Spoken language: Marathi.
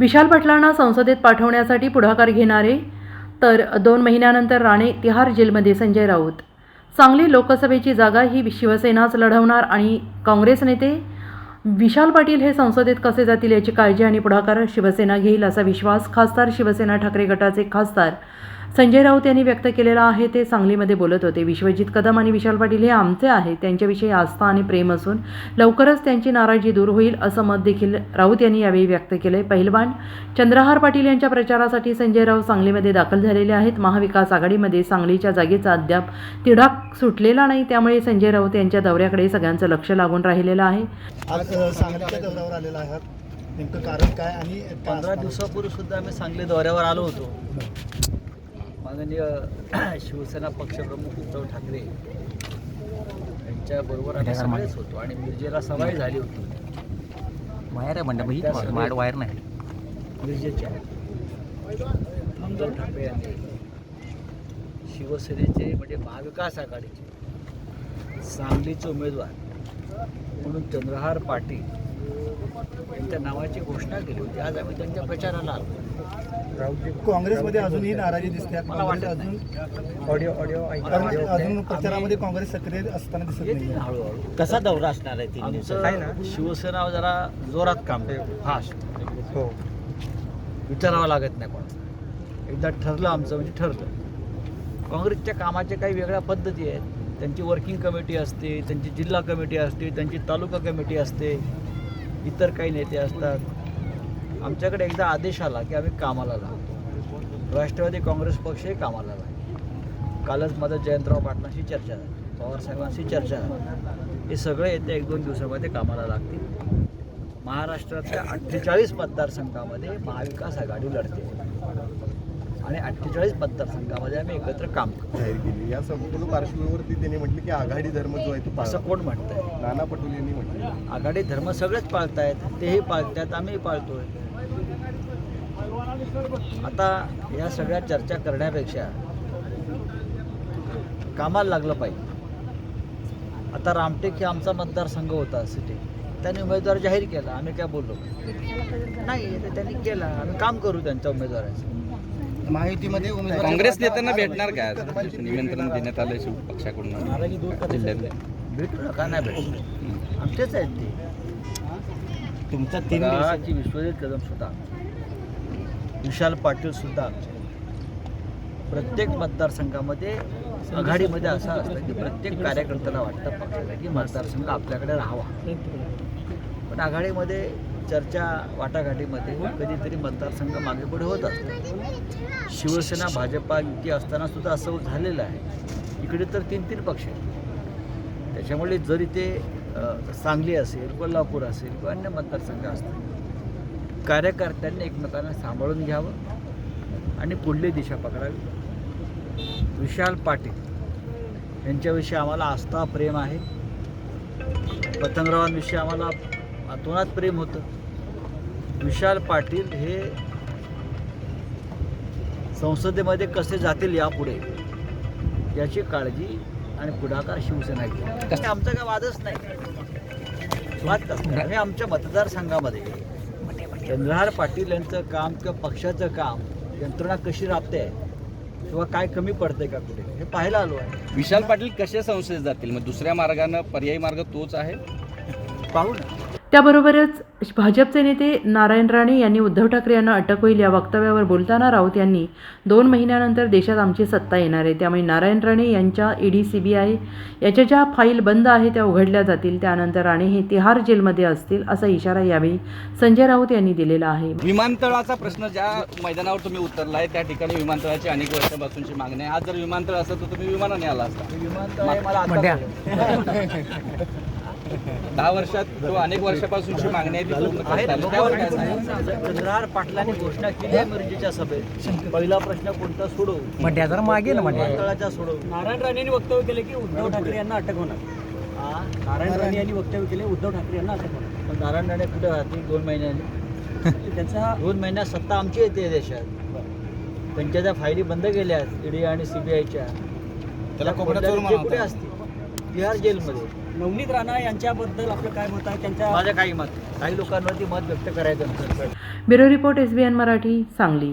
विशाल पाटलांना संसदेत पाठवण्यासाठी पुढाकार घेणारे तर दोन महिन्यानंतर राणे तिहार जेलमध्ये संजय राऊत. सांगली लोकसभेची जागा ही शिवसेनाच लढवणार आणि काँग्रेस नेते विशाल पाटील हे संसदेत कसे जातील याची काळजी आणि पुढाकार शिवसेना घेईल असा विश्वास खासदार शिवसेना ठाकरे गटाचे खासदार संजय राऊत यांनी व्यक्त केलेला आहे ते सांगलीमध्ये बोलत होते. विश्वजित कदम आणि विशाल पाटील हे आमचे आहेत. त्यांच्याविषयी आस्था आणि प्रेम असून लवकरच त्यांची नाराजी दूर होईल असं मत देखील राऊत यांनी यावेळी व्यक्त केले पहिलवान चंद्रहार पाटील यांच्या प्रचारासाठी संजय राऊत सांगलीमध्ये दाखल झालेले आहेत. महाविकास आघाडीमध्ये सांगलीच्या जागेचा अद्याप तिढाक सुटलेला नाही. त्यामुळे संजय राऊत यांच्या दौऱ्याकडे सगळ्यांचं लक्ष लागून राहिलेलं आहे. नेमकं कारण काय आणि पंधरा? दिवसापूर्वी सुद्धा आम्ही सांगली दौऱ्यावर आलो होतो. माननीय शिवसेना पक्षप्रमुख उद्धव ठाकरे यांच्याबरोबर आम्ही सगळेच होतो आणि मिरजेला सवाई झाली होती. वायर आहे म्हणलं सगळ्या- माझ्या वायर नाही. मिरजेच्या उद्धव ठाकरे यांनी शिवसेनेचे म्हणजे महाविकास आघाडीचे सांगलीचे उमेदवार म्हणून चंद्रहार पाटील यांच्या नावाची घोषणा केली होती. आज आम्ही त्यांच्या प्रचाराला आलो. काँग्रेसमध्ये अजूनही नाराजी दिसते मला काँग्रेस वाटत अजून ऑडिओ ऑडिओ अजून प्रचारामध्ये काँग्रेस सक्रिय असताना दिसत नाही हळूहळू. कसा दौरा असणार आहे तीन आमचं शिवसेना जरा जोरात काम फास्ट. हो. विचारावं लागत नाही कोणाला. एकदा ठरलं आमचं म्हणजे ठरलं. काँग्रेसच्या कामाच्या काही वेगळ्या पद्धती आहेत. त्यांची वर्किंग कमिटी असते त्यांची जिल्हा कमिटी असते त्यांची तालुका कमिटी असते. इतर काही नेते असतात. आमच्याकडे एकदा आदेश आला की आम्ही कामाला लागतो. राष्ट्रवादी काँग्रेस पक्षही कामाला लागतो. कालच माझं जयंतराव पाटलांशी चर्चा झाली. पवारसाहेबांशी चर्चा झाली. हे सगळे येत्या एक दोन दिवसामध्ये कामाला लागतील. महाराष्ट्रातल्या अठ्ठेचाळीस मतदारसंघामध्ये महाविकास आघाडी लढते. आणि अठ्ठेचाळीस मतदारसंघामध्ये आम्ही एकत्र काम करू जाहीर केली. या संपूर्ण पार्श्वभूमीवरती त्यांनी म्हटलं की आघाडी धर्म जो आहे तो असं कोण म्हणतंय? नाना पटोले यांनी म्हटलं. आघाडी धर्म सगळेच पाळतायत तेही पाळतात आम्ही पाळतोय. आता या सगळ्या चर्चा करण्यापेक्षा कामाला लागलं पाहिजे. आता रामटेक हे आमचा मतदारसंघ होता सिटी. त्यांनी उमेदवार जाहीर केला. आम्ही काय बोललो? नाही तर त्यांनी केला. आम्ही काम करू त्यांच्या उमेदवाराचं. माहितीमध्ये उमेदवार काँग्रेस नेत्यांना भेटणार काय आज? निमंत्रण देण्यात आलं शिव पक्षाकडून. नाराजी दूर जिल्ह्यातले भेटू नका नाही भेटू. आमचेच आहेत ते. तुमचा तीन की विश्वजित कदम सुद्धा. विशाल पाटील सुद्धा. प्रत्येक मतदारसंघामध्ये आघाडीमध्ये असं असतं की प्रत्येक कार्यकर्त्याला वाटतं पक्षाला की मतदारसंघ आपल्याकडे राहावा. पण आघाडीमध्ये चर्चा वाटाघाटीमध्ये कधीतरी मतदारसंघ मागे पुढे होत असतात शिवसेना भाजपा युती असताना सुद्धा असं झालेलं आहे. इकडे तर तीन तीन पक्ष आहेत. त्याच्यामुळे जरी ते सांगली असेल कोल्हापूर असेल किंवा अन्य मतदारसंघ असतील कार्यकर्त्यांनी एकमेकांना सांभाळून घ्यावं आणि पुढली दिशा पकडावी. विशाल पाटील यांच्याविषयी आम्हाला आस्था प्रेम आहे. पतंगरावांविषयी आम्हाला अतोनात प्रेम होतं. विशाल पाटील हे संसदेमध्ये कसे जातील यापुढे याची काळजी आणि पुढाकार शिवसेना घेईल. आमचा काय वादच नाही. वाद कसं? नाही. आम्ही आमच्या मतदारसंघामध्ये चंद्रहार पाटील यांचं काम किंवा पक्षाचं काम यंत्रणा कशी राबते किंवा काय कमी पडतंय का कुठे? हे पाहायला आलो आहे. विशाल पाटील कसे संसदेत जातील? मग दुसऱ्या मार्गानं पर्यायी मार्ग तोच आहे? पाहू ना. त्याबरोबरच भाजपचे नेते नारायण राणे यांनी उद्धव ठाकरे यांना अटक होईल या वक्तव्यावर बोलताना राऊत यांनी दोन महिन्यानंतर देशात आमची सत्ता येणार आहे. त्यामुळे नारायण राणे यांच्या ईडी सी बी आय याच्या ज्या फाईल बंद आहे त्या उघडल्या जातील. त्यानंतर राणे हे तिहार जेलमध्ये असतील असा इशारा यावेळी संजय राऊत यांनी दिलेला आहे. विमानतळाचा प्रश्न ज्या मैदानावर तुम्ही उतरलाय त्या ठिकाणी विमानतळाची अनेक वर्षापासूनची मागणी आहे. आज जर विमानतळ असतं तर तुम्ही विमानाने आला असता. विमानतळ दहा वर्षात तो अनेक वर्षापासूनची मागणी आहे? चंद्रहार पाटलांनी घोषणा केली आहे मिरजेच्या सभेत. पहिला प्रश्न कोणता सोडवू? जरा मागे ना मंड्या विमानतळाच्या सोडवू. नारायण राणेंनी वक्तव्य केले की उद्धव ठाकरे यांना अटक होणार? नारायण राणे यांनी वक्तव्य केले उद्धव ठाकरे यांना अटक होणार. पण नारायण राणे कुठे राहतील? दोन महिन्यांनी त्यांचा दोन महिन्यात सत्ता आमची येते या देशात. त्यांच्या त्या फायली बंद केल्या ईडी आणि सीबीआयच्या त्याला कोपऱ्यात चोर ते म्हणा कुठे. असतील तिहार जेलमध्ये. नवनीत राणा यांच्याबद्दल आपलं काय मत आहे? त्यांच्या माझं काही मत. नाही. काही लोकांवरती मत व्यक्त करायचं bureau report S B N Marathi Sangli.